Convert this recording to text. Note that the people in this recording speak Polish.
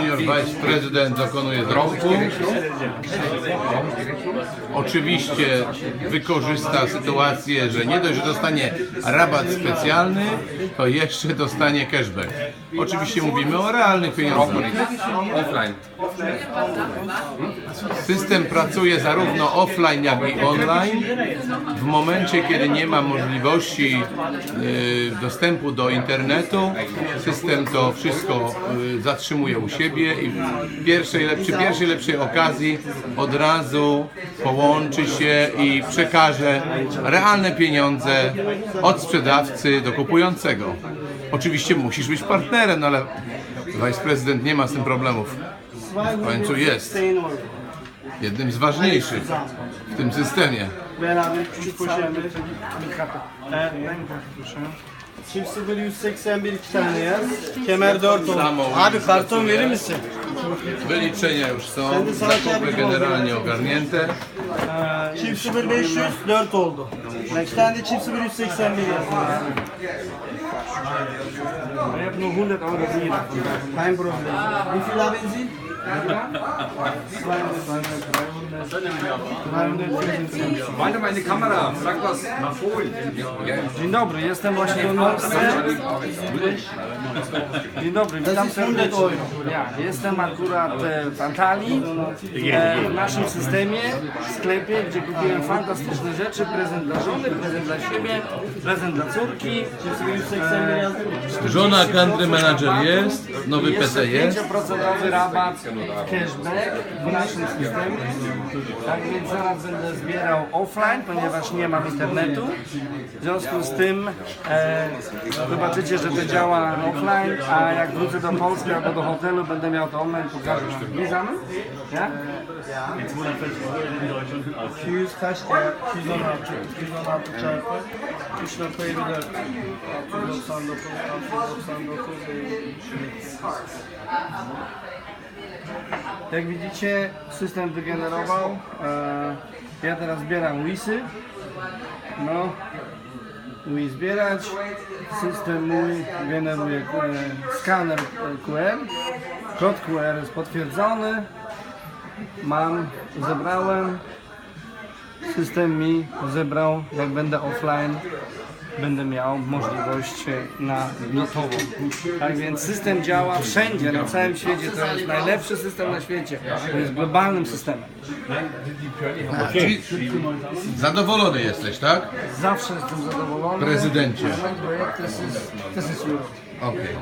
Junior Vice Prezydent dokonuje zrobku. Oczywiście wykorzysta sytuację, że nie dość, że dostanie rabat specjalny, to jeszcze dostanie cashback. Oczywiście mówimy o realnych pieniądzach. Offline. System pracuje zarówno offline, jak i online. W momencie, kiedy nie ma możliwości y, dostępu do internetu, system to wszystko y, zatrzymuje u siebie i w pierwszej, przy pierwszej lepszej okazji od razu połączy się i przekaże realne pieniądze od sprzedawcy do kupującego. Oczywiście musisz być partnerem, no ale wiceprezydent nie ma z tym problemów. W końcu jest jednym z ważniejszych w tym systemie. Çift 0181 iki tane yaz. Kemer 4 oldu. Samo. Abi karton verir misin? Wyliczenia już są, zakupy generalnie ogarnięte. Çift 0500 4 oldu. İki tane de çift 0181 yazdım. Ich habe nur 100 Euro jeder. Kein Problem. Wie viel haben Sie? 200. Meine meine Kamera, sag was nach Polen. Dzień dobry, jestem właśnie w Polsce. Dzień dobry, witam serdecznie. Ja, jestem akurat e, w Antalii, e, w naszym systemie, w sklepie, gdzie kupiłem fantastyczne rzeczy, prezent dla żony, prezent dla siebie, prezent dla córki. 0181 yazdım. Żona country manager jest, nowy PC jest. 5% rabat cashback w naszym systemie. Tak więc zaraz będę zbierał offline, ponieważ nie mam internetu. W związku z tym e, zobaczycie, że to działa offline, a jak wrócę do Polski albo do hotelu, będę miał to online, pokażę wam. Lizamy? Ja? 200 kaç ya? 216. 216 çarpı 3.54. 699. 699. Jak widzicie, system wygenerował. E, ja teraz zbieram WISy. No, WIS zbierać. System mój generuje e, skaner e, QR. Kod QR jest potwierdzony. Mam, zebrałem. System mi zebrał, jak będę offline, będę miał możliwość e, na gotową. Tak więc system działa wszędzie, na całym świecie. To jest najlepszy system na świecie. To jest globalnym systemem. A, czyli zadowolony jesteś, tak? Zawsze jestem zadowolony. Prezydencie. Europe. Okej.